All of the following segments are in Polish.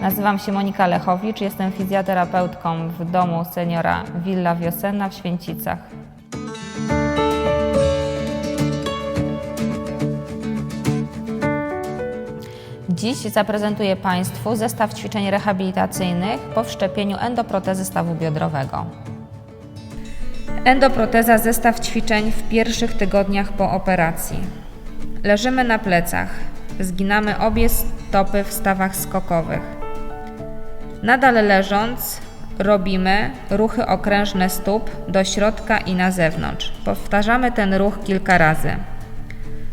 Nazywam się Monika Lechowicz, jestem fizjoterapeutką w domu seniora Villa Wiosenna w Święcicach. Dziś zaprezentuję Państwu zestaw ćwiczeń rehabilitacyjnych po wszczepieniu endoprotezy stawu biodrowego. Endoproteza zestaw ćwiczeń w pierwszych tygodniach po operacji. Leżymy na plecach, zginamy obie stopy w stawach skokowych. Nadal leżąc, robimy ruchy okrężne stóp do środka i na zewnątrz. Powtarzamy ten ruch kilka razy.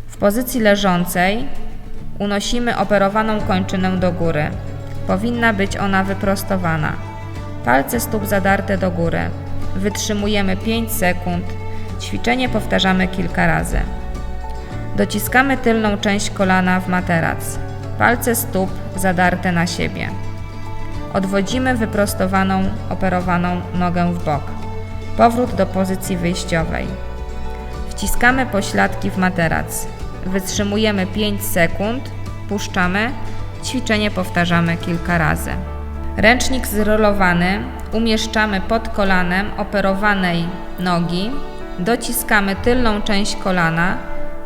W pozycji leżącej unosimy operowaną kończynę do góry. Powinna być ona wyprostowana. Palce stóp zadarte do góry. Wytrzymujemy 5 sekund. Ćwiczenie powtarzamy kilka razy. Dociskamy tylną część kolana w materac. Palce stóp zadarte na siebie. Odwodzimy wyprostowaną, operowaną nogę w bok. Powrót do pozycji wyjściowej. Wciskamy pośladki w materac. Wytrzymujemy 5 sekund, puszczamy. Ćwiczenie powtarzamy kilka razy. Ręcznik zrolowany umieszczamy pod kolanem operowanej nogi. Dociskamy tylną część kolana,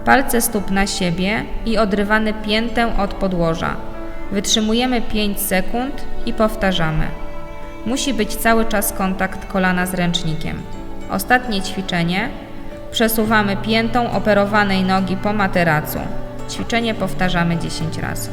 palce stóp na siebie i odrywamy piętę od podłoża. Wytrzymujemy 5 sekund i powtarzamy. Musi być cały czas kontakt kolana z ręcznikiem. Ostatnie ćwiczenie. Przesuwamy piętą operowanej nogi po materacu. Ćwiczenie powtarzamy 10 razy.